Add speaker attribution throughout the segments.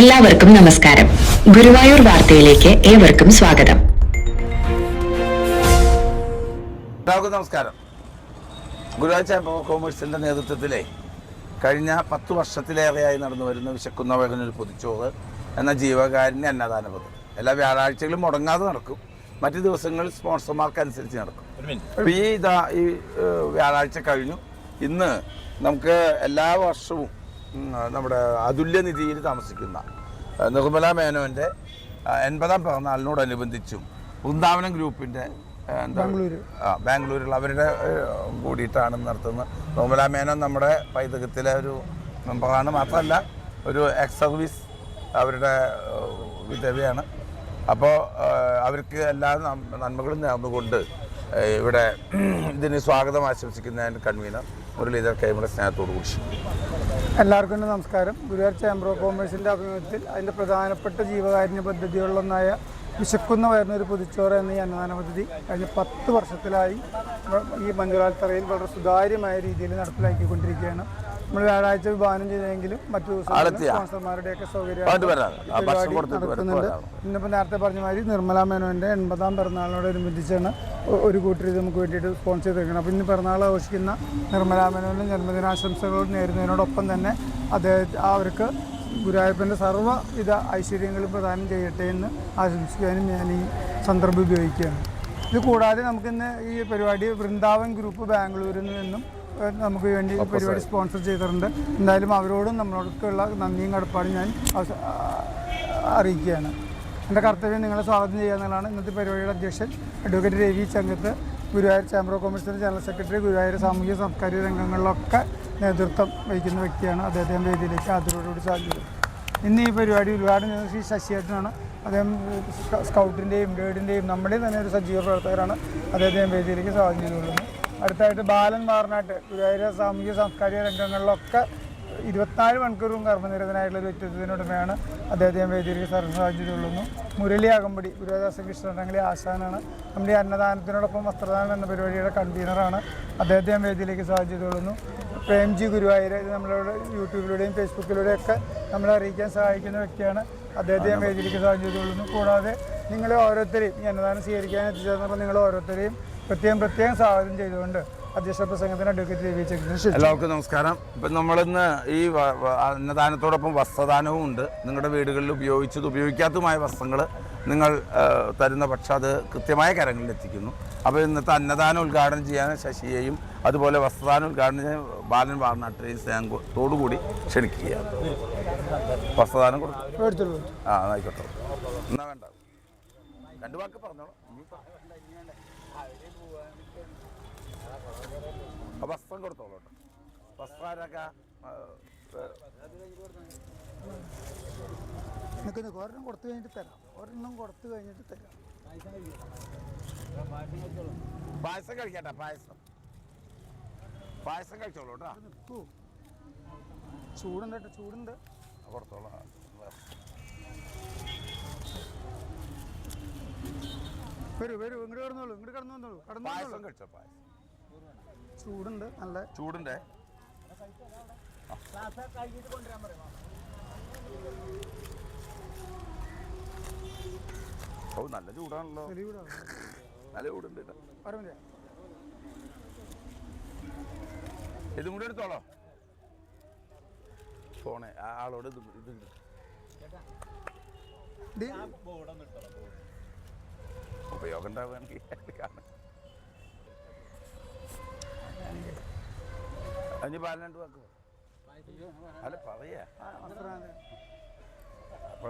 Speaker 1: എല്ലാവർക്കും നമസ്കാരം. ഗുരുവായൂർ വാർത്തയിലേക്ക് ഏവർക്കും സ്വാഗതം.
Speaker 2: എല്ലാവർക്കും നമസ്കാരം. ഗുരുവായൂർ ചേംബർ ഓഫ് കോമേഴ്സിന്റെ നേതൃത്വത്തിലെ കഴിഞ്ഞ പത്ത് വർഷത്തിലേറെയായി നടന്നു വരുന്ന വിശക്കുന്ന വേഗനൊരു പൊതിച്ചോറ് എന്ന ജീവകാരുണ്യ അന്നദാന പദ്ധതി എല്ലാ വ്യാഴാഴ്ചകളും മുടങ്ങാതെ നടക്കും. മറ്റു ദിവസങ്ങളിൽ സ്പോൺസർമാർക്കനുസരിച്ച് നടക്കും. ഈ ഇതാ ഈ വ്യാഴാഴ്ച കഴിഞ്ഞു. ഇന്ന് നമുക്ക് എല്ലാ വർഷവും നമ്മുടെ അതുല്യനിധിയിൽ താമസിക്കുന്ന നിർമ്മല മേനോന്റെ എൺപതാം പിറന്നാളിനോടനുബന്ധിച്ചും വൃന്ദാവനം ഗ്രൂപ്പിന്റെ ബാംഗ്ലൂരിൽ അവരുടെ കൂടിയിട്ടാണ് നടത്തുന്നത് നിർമ്മല മേനോൻ നമ്മുടെ പൈതൃകത്തിലെ ഒരു മെമ്പറാണ്. മാത്രമല്ല ഒരു എക്സ് സർവീസ് അവരുടെ വിധവയാണ്. അപ്പോൾ അവർക്ക് എല്ലാ നന്മകളും നേർന്നുകൊണ്ട് ഇവിടെ ഇതിന് സ്വാഗതം ആശംസിക്കുന്നതിന് കൺവീനർ മുരളീധർ കൈമയുടെ സ്നേഹത്തോടു കൂടി
Speaker 3: എല്ലാവർക്കും നമസ്കാരം ഗുരുവായൂർ ചേംബർ ഓഫ് കോമേഴ്സിന്റെ ആഭിമുഖ്യത്തിൽ അതിന്റെ പ്രധാനപ്പെട്ട ജീവകാരുണ്യ പദ്ധതികളിലൊന്നായ വിശക്കുന്ന വരുന്നൊരു ഒരു പൊതിച്ചോറ് എന്ന ഈ അന്നദാന പദ്ധതി കഴിഞ്ഞ പത്ത് വർഷത്തിലായി ഈ ഈ മഞ്ജുലാൽത്തറയിൽ വളരെ സുതാര്യമായ രീതിയിൽ നടപ്പിലാക്കിക്കൊണ്ടിരിക്കുകയാണ് നമ്മൾ വ്യാഴാഴ്ച വിഭാവനം ചെയ്തെങ്കിലും മറ്റു? സ്പോൺസർമാരുടെയൊക്കെ. സൗകര്യം. നടക്കുന്നുണ്ട്. ഇന്നിപ്പോൾ നേരത്തെ പറഞ്ഞ മാതിരി നിർമ്മല മേനോന്റെ എൺപതാം പിറന്നാളിനോടനുബന്ധിച്ചാണ് ഒരു കൂട്ടർ ഇത് നമുക്ക് വേണ്ടിയിട്ട് സ്പോൺസർ ചെയ്തിരിക്കണം അപ്പോൾ ഇന്ന് പിറന്നാൾ ആഘോഷിക്കുന്ന നിർമ്മല മേനോന്റെ ജന്മദിനാശംസകൾ നേരുന്നതിനോടൊപ്പം തന്നെ അദ്ദേഹത്തെ അവർക്ക് ഗുരുവായൂരപ്പന്റെ സർവവിധ ഐശ്വര്യങ്ങളും പ്രദാനം ചെയ്യട്ടെ എന്ന് ആശംസിക്കാനും ഞാൻ ഈ സന്ദർഭം ഉപയോഗിക്കുകയാണ്. ഇത് കൂടാതെ നമുക്കിന്ന് ഈ പരിപാടി വൃന്ദാവൻ ഗ്രൂപ്പ് ബാംഗ്ലൂരിൽ നിന്നും നമുക്ക് വേണ്ടി പരിപാടി സ്പോൺസർ ചെയ്തിട്ടുണ്ട്. എന്തായാലും അവരോടും നമ്മളോടൊക്കെയുള്ള നന്ദിയും കടപ്പാടും ഞാൻ അറിയിക്കുകയാണ്. എന്റെ കർത്തവ്യം നിങ്ങളെ സ്വാഗതം ചെയ്യുക എന്നുള്ളതാണ് ഇന്നത്തെ പരിപാടിയുടെ അധ്യക്ഷൻ advocate Ravi Changath Guruvayur chamber of കൊമേഴ്സിന്റെ general secretary Guruvayur സാമൂഹ്യ സാംസ്കാരിക രംഗങ്ങളിലൊക്കെ നേതൃത്വം വഹിക്കുന്ന വ്യക്തിയാണ് അദ്ദേഹത്തെ വേദിയിലേക്ക് ആദരവോടുകൂടി സാധിച്ചത് ഇന്ന് ഈ പരിപാടി ചെയ്യുന്നത് ശ്രീ ശശിയേട്ടനാണ്. അദ്ദേഹം സ്ക- സ്കൗട്ടിന്റെയും ഗൈഡിന്റെയും നമ്മുടെയും തന്നെ ഒരു സജീവ പ്രവർത്തകരാണ്. അദ്ദേഹത്തെ വേദിയിലേക്ക് സ്വാഗതം കൊള്ളുന്നത് അടുത്തായിട്ട് ബാലൻ മാറനാട്ട് ഗുരുവായൂർ സാമൂഹ്യ സാംസ്കാരിക രംഗങ്ങളിലൊക്കെ ഇരുപത്തിനാല് മണിക്കൂറും കർമ്മനിരതനായിട്ടുള്ള ഒരു വ്യക്തിത്വത്തിനുടമയാണ് അദ്ദേഹത്തെ ഞാൻ വേദിയിലേക്ക് സർവസാധ്യതയുള്ളൂ മുരളി അകമ്പടി ഗുരുദാസ കൃഷ്ണനങ്ങളെ ആശാനാണ്. നമ്മുടെ അന്നദാനത്തിനോടൊപ്പം വസ്ത്രദാനം എന്ന പരിപാടിയുടെ കൺവീനറാണ്. അദ്ദേഹത്തെ ഞാൻ വേദിയിലേക്ക് സാധ്യതയുള്ളൂ പ്രേംജി ഗുരുവായൂർ ഇത് നമ്മളോട് യൂട്യൂബിലൂടെയും ഫേസ്ബുക്കിലൂടെയും ഒക്കെ നമ്മളെ അറിയിക്കാൻ സഹായിക്കുന്ന വ്യക്തിയാണ്. അദ്ദേഹത്തെ ഞാൻ വേദിയിലേക്ക് സാധ്യതയുള്ളൂ കൂടാതെ നിങ്ങളെ ഓരോരുത്തരെയും ഈ അന്നദാനം സ്വീകരിക്കാൻ എത്തിച്ചേർന്നപ്പോൾ നിങ്ങൾ ഓരോരുത്തരെയും പ്രത്യേകം പ്രത്യേകം സ്വാഗതം ചെയ്തുകൊണ്ട് അധ്യക്ഷ പ്രസംഗത്തിന് അഡ്വക്കേറ്റ് രവി
Speaker 2: എല്ലാവർക്കും നമസ്കാരം. ഇപ്പം നമ്മളിന്ന് ഈ അന്നദാനത്തോടൊപ്പം വസ്ത്രദാനവും ഉണ്ട്. നിങ്ങളുടെ വീടുകളിൽ ഉപയോഗിച്ചത് ഉപയോഗിക്കാത്തതുമായ വസ്ത്രങ്ങൾ നിങ്ങൾ തരുന്ന പക്ഷം അത് കൃത്യമായ കരങ്ങളിൽ എത്തിക്കുന്നു. അപ്പോൾ ഇന്നത്തെ അന്നദാനം ഉദ്ഘാടനം ചെയ്യാൻ ശശിയെയും അതുപോലെ വസ്ത്രദാനം ഉദ്ഘാടനം ചെയ്യാൻ ബാലൻ വാർനാട്ടിനെയും സ്നേഹത്തോടുകൂടി ക്ഷണിക്കുകയാണ്. വസ്ത്രദാനം കൊടുക്കും. ആ ആയിക്കോട്ടെ. എന്നാ വേണ്ട. രണ്ട് വാക്ക് പറഞ്ഞോളൂ. വസ്ത്രം കൊടുത്തോളൂ കേട്ടോ.
Speaker 3: നിൽക്ക് നിൽക്ക് ഒരെണ്ണം കൊടുത്തു കഴിഞ്ഞിട്ട് തരാം. ഒരെണ്ണം കൊടുത്തു കഴിഞ്ഞിട്ട് തരാം.
Speaker 2: പായസം കഴിക്കട്ടെ പായസം. പായസം കഴിച്ചോളൂ കേട്ടോ.
Speaker 3: നിൽക്കൂ ചൂടുണ്ട് കേട്ടോ ചൂടുണ്ട്.
Speaker 2: കൊടുത്തോളൂ.
Speaker 3: വരൂ വരൂ ഇങ്ങോട്ട് കിടന്നോളൂ ഇങ്ങോട്ട് കിടന്നു വന്നോളൂ കടന്നു
Speaker 2: പായസം കഴിച്ചോ പായസം?
Speaker 3: ചൂടുണ്ട് നല്ല
Speaker 2: ചൂടുണ്ടേ? ഓ നല്ല ചൂടാണല്ലോ. നല്ല ചൂടുണ്ട് ഇതും. കൂടി എടുത്തോളോ? ഫോണെ ആ ആളോട് ഇത് ഇത് ഇട്. ഉപയോഗം ഉണ്ടാവുകയാണെങ്കിൽ കാണാം. അഞ്ഞ് പാലം രണ്ട് വാക്ക്. അല്ല പറയാ.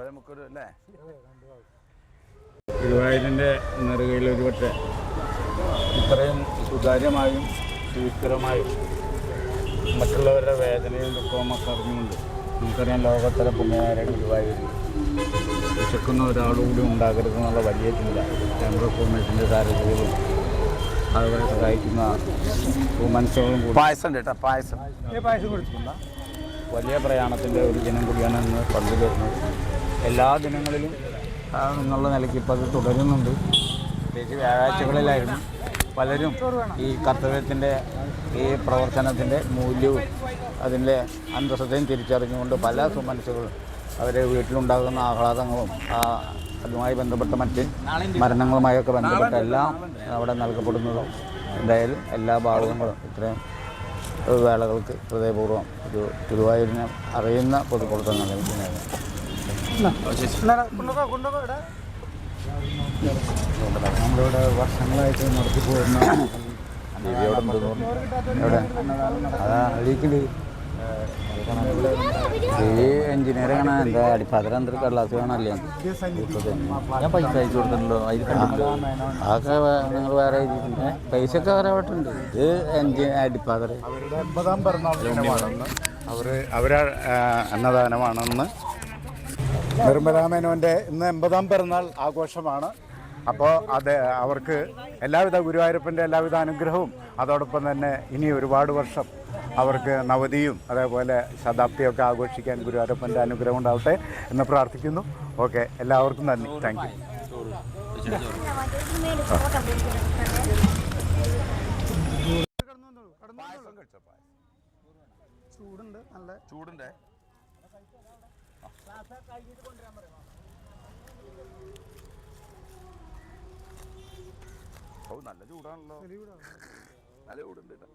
Speaker 2: നമുക്കൊരു അല്ലേ?
Speaker 4: ഗുരുവായൂരിന്റെ നെറുകയിൽ ഒരുപക്ഷെ ഇത്രയും സുതാര്യമായും സുസ്ഥിരമായും മറ്റുള്ളവരുടെ വേദനയും ദുഃഖവും ഒക്കെ അറിഞ്ഞുകൊണ്ട് നമുക്കറിയാം ലോകത്തിലെ പുണ്യനായ ഗുരുവായൂർ വിശക്കുന്ന ഒരാളുകൂടി ഉണ്ടാകരുതെന്നുള്ള വലിയ ചിന്ത. ക്യാമറ ഫോമേഷന്റെ സാരഥികളും അതുപോലെ സഹായിക്കുന്ന മനസ്സുകളും കൂടി.
Speaker 2: പായസം കേട്ടോ പായസം.
Speaker 3: ഏ പായസം കൊടുത്തിട്ടുണ്ടോ
Speaker 4: വലിയ പ്രയാണത്തിന്റെ ഒരു ദിനം കൂടിയാണ് ഇന്ന് പങ്കുചേർന്നത് എല്ലാ ദിനങ്ങളിലും എന്നുള്ള നിലയ്ക്ക് ഇപ്പോൾ അത് തുടരുന്നുണ്ട്. പ്രത്യേകിച്ച് വ്യാഴാഴ്ചകളിലായിരുന്നു പലരും ഈ കർത്തവ്യത്തിന്റെ ഈ പ്രവർത്തനത്തിന്റെ മൂല്യവും അതിന്റെ അന്തസ്സതയും തിരിച്ചറിഞ്ഞുകൊണ്ട് പല സുമനസ്സുകളും അവരെ വീട്ടിലുണ്ടാകുന്ന ആഹ്ലാദങ്ങളും ആ അതുമായി ബന്ധപ്പെട്ട മറ്റ് മരണങ്ങളുമായൊക്കെ ബന്ധപ്പെട്ട എല്ലാം അവിടെ നൽകപ്പെടുന്നതും എന്തായാലും എല്ലാ ഭാഗങ്ങളും ഇത്രയും വേളകൾക്ക് ഹൃദയപൂർവം ഒരു ഗുരുവായൂരിനെ അറിയുന്ന പൊതുപ്രവർത്തനം നൽകുന്നതാണ് നമ്മളിവിടെ വർഷങ്ങളായിട്ട് നടത്തി പോരുന്ന എവിടെ അതാ അഴീക്കിൽ ഈ എഞ്ചിനീയറാണ് എന്താ അടിപ്പാതിര എന്തൊരു കടലാസ് കാണല്ലേ ഞാൻ പൈസ അയച്ചു കൊടുത്തിട്ടുണ്ടല്ലോ. അതിൽ കണ്ടിട്ടുണ്ടോ അതൊക്കെ നിങ്ങൾ വേറെ പൈസ ഒക്കെ വേറെ വിട്ടുണ്ട് ഇത് എഞ്ചിൻ അടിപ്പാതിര.
Speaker 5: എൺപതാം അവർ അവരെ അന്നദാനമാണെന്ന് നിർമ്മലാമേനോന്റെ ഇന്ന് എൺപതാം പിറന്നാൾ ആഘോഷമാണ്. അപ്പോൾ അത് അവർക്ക് എല്ലാവിധ ഗുരുവായൂരപ്പന്റെ എല്ലാവിധ അനുഗ്രഹവും അതോടൊപ്പം തന്നെ ഇനി ഒരുപാട് വർഷം അവർക്ക് നവതിയും അതേപോലെ ശതാബ്ദിയൊക്കെ ആഘോഷിക്കാൻ ഗുരുവായൂരപ്പന്റെ അനുഗ്രഹം ഉണ്ടാവട്ടെ എന്ന് പ്രാർത്ഥിക്കുന്നു. ഓക്കെ എല്ലാവർക്കും നന്ദി. താങ്ക് യു
Speaker 3: ചൂടുണ്ട് നല്ല
Speaker 2: ചൂടുണ്ട്. നല്ല ചൂടാണല്ലോ. നല്ല ചൂടുണ്ട്. ഇത്.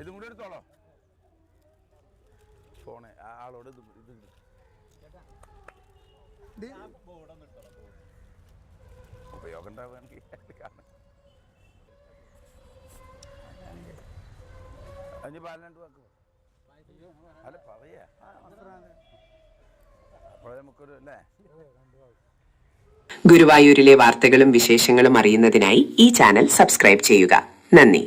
Speaker 2: ഇതും കൂടി എടുത്തോളോ. ഫോണെ ആളോട് ഇത് ഉപയോഗം ഉണ്ടാവുകയാണെങ്കിൽ കാണാം. അഞ്ഞ് പാലണ്ട് വാക്കോ. അല്ല പറയാ. അപ്പോഴേ നമുക്കൊരു അല്ലേ?
Speaker 1: ഗുരുവായൂരിലെ വാർത്തകളും വിശേഷങ്ങളും അറിയുന്നതിനായി ഈ ചാനൽ സബ്സ്ക്രൈബ് ചെയ്യുക. നന്ദി.